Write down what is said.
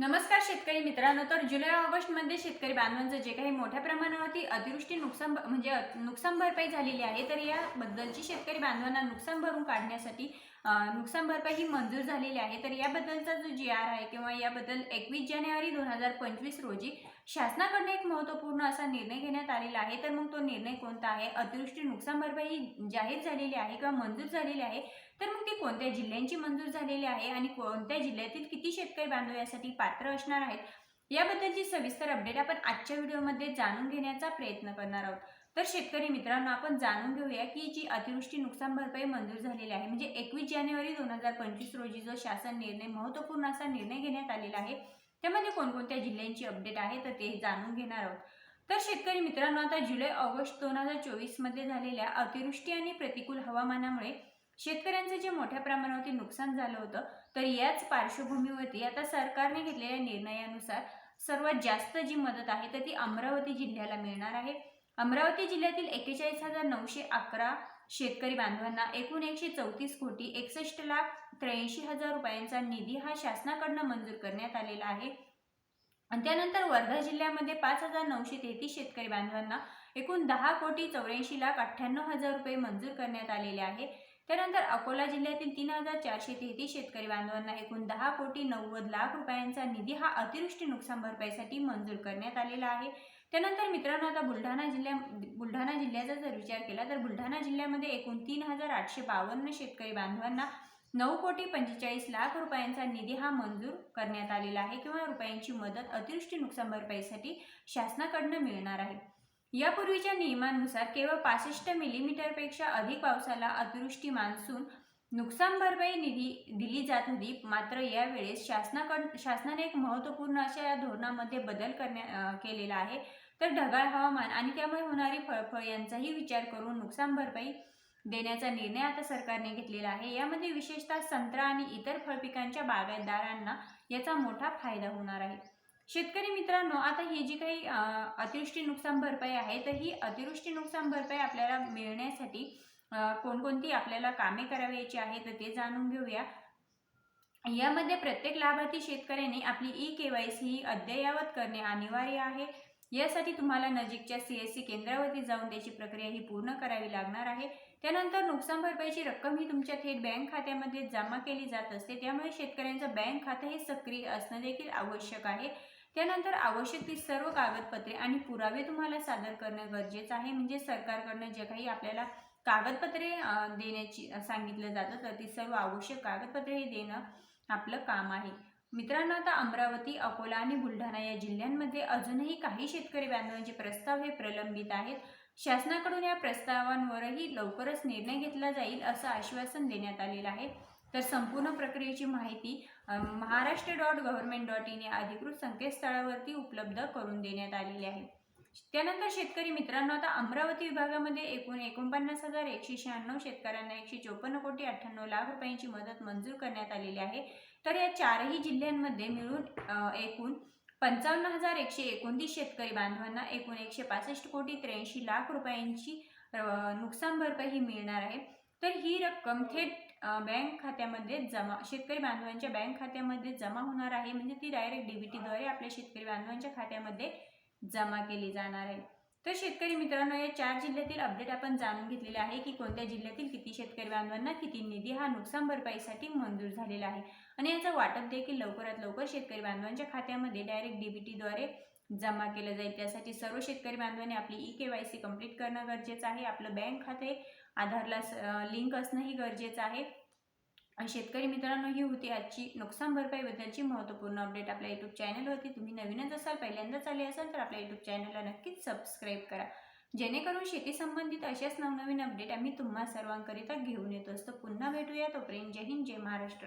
नमस्कार शेतकरी मित्रांनो तर जुलै ऑगस्टमध्ये शेतकरी बांधवांचं जे काही मोठ्या प्रमाणावरती अतिवृष्टी नुकसान म्हणजे नुकसान भरपाई झालेली आहे तर याबद्दलची शेतकरी बांधवांना नुकसान भरून काढण्यासाठी नुकसान भरपाई ही मंजूर झालेली आहे. तर याबद्दलचा जो जी आर आहे किंवा याबद्दल एकवीस जानेवारी दोन हजार पंचवीस रोजी शासनाकडनं एक महत्त्वपूर्ण असा निर्णय घेण्यात आलेला आहे. तर मग तो निर्णय कोणता आहे? अतिवृष्टी नुकसान भरपाई ही जाहीर झालेली आहे किंवा मंजूर झालेली आहे? तर मग ती कोणत्या जिल्ह्यांची मंजूर झालेली आहे आणि कोणत्या जिल्ह्यातील किती शेतकरी बांधव यासाठी पात्र असणार आहेत? याबद्दलची सविस्तर अपडेट आपण आजच्या व्हिडिओमध्ये जाणून घेण्याचा प्रयत्न करणार आहोत. तर शेतकरी मित्रांनो आपण जाणून घेऊया की जी अतिवृष्टी नुकसान भरपाई मंजूर झालेली आहे म्हणजे एकवीस जानेवारी दोन हजार पंचवीस रोजी जो शासन निर्णय महत्त्वपूर्ण असा निर्णय घेण्यात आलेला आहे त्यामध्ये कोणकोणत्या जिल्ह्यांची अपडेट आहे तर ते जाणून घेणार आहोत. तर शेतकरी मित्रांनो आता जुलै ऑगस्ट दोन हजार चोवीसमध्ये झालेल्या अतिवृष्टी आणि प्रतिकूल हवामानामुळे शेतकऱ्यांचं जे मोठ्या प्रमाणावरती नुकसान झालं होतं तर याच पार्श्वभूमीवरती आता सरकारने घेतलेल्या निर्णयानुसार सर्वात जास्त जी मदत आहे तर ती अमरावती जिल्ह्याला मिळणार आहे. अमरावती जिल्ह्यातील एक्केचाळीस हजार नऊशे अकरा शेतकरी बांधवांना एकूण एकशे चौतीस कोटी एकसष्ट लाख त्र्याऐंशी हजार रुपयांचा निधी हा शासनाकडनं मंजूर करण्यात आलेला आहे. आणि त्यानंतर वर्धा जिल्ह्यामध्ये पाच हजार नऊशे तेहतीस शेतकरी बांधवांना एकूण दहा कोटी चौऱ्याऐंशी लाख अठ्ठ्याण्णव हजार रुपये मंजूर करण्यात आलेले आहे. त्यानंतर अकोला जिल्ह्यातील तीन हजार चारशे तेहतीस शेतकरी बांधवांना एकूण दहा कोटी नव्वद लाख रुपयांचा निधी हा अतिवृष्टी नुकसान भरपाईसाठी मंजूर करण्यात आलेला आहे. त्यानंतर मित्रांनो आता बुलढाणा जिल्ह्या बुलढाणा जिल्ह्याचा जर विचार केला तर बुलढाणा जिल्ह्यामध्ये एकूण तीन हजार आठशे बावन्न शेतकरी बांधवांना नऊ कोटी पंचेचाळीस लाख रुपयांचा निधी हा मंजूर करण्यात आलेला आहे किंवा रुपयांची मदत अतिवृष्टी नुकसान भरपाईसाठी शासनाकडनं मिळणार आहे. यापूर्वीच्या नियमांनुसार केवळ पासष्ट मिलीमीटरपेक्षा अधिक पावसाला अतिवृष्टी मान्सून नुकसान भरपाई निधी दिली जात होती. मात्र यावेळेस शासनाकड शासनाने एक महत्त्वपूर्ण अशा या धोरणामध्ये बदल करण्या केलेला आहे. तर ढगाळ हवामान आणि त्यामुळे होणारी फळफळ यांचाही विचार करून नुकसान भरपाई देण्याचा निर्णय आता सरकारने घेतलेला आहे. यामध्ये विशेषतः संत्रा आणि इतर फळपिकांच्या बागायतदारांना याचा मोठा फायदा होणार आहे. शेतकरी मित्रांनो आता ही जी काही अतिवृष्टी नुकसान भरपाई आहे तर ही अतिवृष्टी नुकसान भरपाई आपल्याला मिळण्यासाठी कोणकोणती आपल्याला कामे करावयाची आहे तर ते जाणून घेऊया. यामध्ये प्रत्येक लाभार्थी शेतकऱ्याने आपली ई के वाय सी ही अद्ययावत करणे अनिवार्य आहे. यासाठी तुम्हाला नजीकच्या सी एस सी केंद्रावरती जाऊन त्याची प्रक्रिया ही पूर्ण करावी लागणार आहे. त्यानंतर नुकसान भरपाईची रक्कम ही तुमच्या थेट बँक खात्यामध्ये जमा केली जात असते. त्यामुळे शेतकऱ्यांचं बँक खातं हे सक्रिय असणं देखील आवश्यक आहे. त्यानंतर आवश्यक ती सर्व कागदपत्रे आणि पुरावे तुम्हाला सादर करणं गरजेचं आहे. म्हणजे सरकारकडनं जे काही आपल्याला कागदपत्रे देण्याची सांगितलं जातं तर ती सर्व आवश्यक कागदपत्रे हे देणं आपलं काम आहे. मित्रांनो आता अमरावती अकोला आणि बुलढाणा या जिल्ह्यांमध्ये अजूनही काही शेतकरी बांधवांचे प्रस्ताव हे प्रलंबित आहेत. शासनाकडून या प्रस्तावांवरही लवकरच निर्णय घेतला जाईल असं आश्वासन देण्यात आलेलं आहे. तर संपूर्ण प्रक्रियेची माहिती Maharashtra dot government dot in या अधिकृत संकेतस्थळावरती उपलब्ध करून देण्यात आलेली आहे. त्यानंतर शेतकरी मित्रांनो आता अमरावती विभागामध्ये एकूण एकोणपन्नास हजार एकशे शहाण्णव शेतकऱ्यांना एकशे चोपन्न कोटी अठ्ठ्याण्णव लाख रुपयांची मदत मंजूर करण्यात आलेली आहे. तर या चारही जिल्ह्यांमध्ये मिळून एकूण पंचावन्न हजार एकशे एकोणतीस शेतकरी बांधवांना एकूण एकशे पासष्ट कोटी त्र्याऐंशी लाख रुपयांची नुकसान भरपाई मिळणार आहे. तर ही रक्कम थेट बँक खात्यामध्ये जमा शेतकरी बांधवांच्या बँक खात्यामध्ये जमा होणार आहे. म्हणजे ती डायरेक्ट डीबीटीद्वारे आपल्या शेतकरी बांधवांच्या खात्यामध्ये जमा केली जाणार आहे. तर शेतकरी मित्रांनो या चार जिल्ह्यातील अपडेट आपण जाणून घेतलेले आहे की कोणत्या जिल्ह्यातील किती शेतकरी बांधवांना किती निधी हा नुकसान भरपाईसाठी मंजूर झालेला आहे. आणि याचं वाटप देखील लवकरात लवकर शेतकरी बांधवांच्या खात्यामध्ये डायरेक्ट डीबीटीद्वारे जमा केलं जाईल. त्यासाठी सर्व शेतकरी बांधवांनी आपली E K Y C complete करणं गरजेचं आहे. आपलं बँक खाते आधारला लिंक असणंही गरजेचं आहे. आणि शेतकरी मित्रांनो ही होती आजची नुकसान भरपाईबद्दलची महत्त्वपूर्ण अपडेट आपल्या यूट्यूब चॅनलवरती तुम्ही नवीनच असाल पहिल्यांदाच आले असाल तर आपल्या यूट्यूब चॅनलला नक्कीच सबस्क्राईब करा. जेणेकरून शेती संबंधित अशाच नवनवीन अपडेट आम्ही तुम्हा सर्वांकरिता घेऊन येत असतो. पुन्हा भेटूया. तोपर्यंत जय हिंद जय महाराष्ट्र.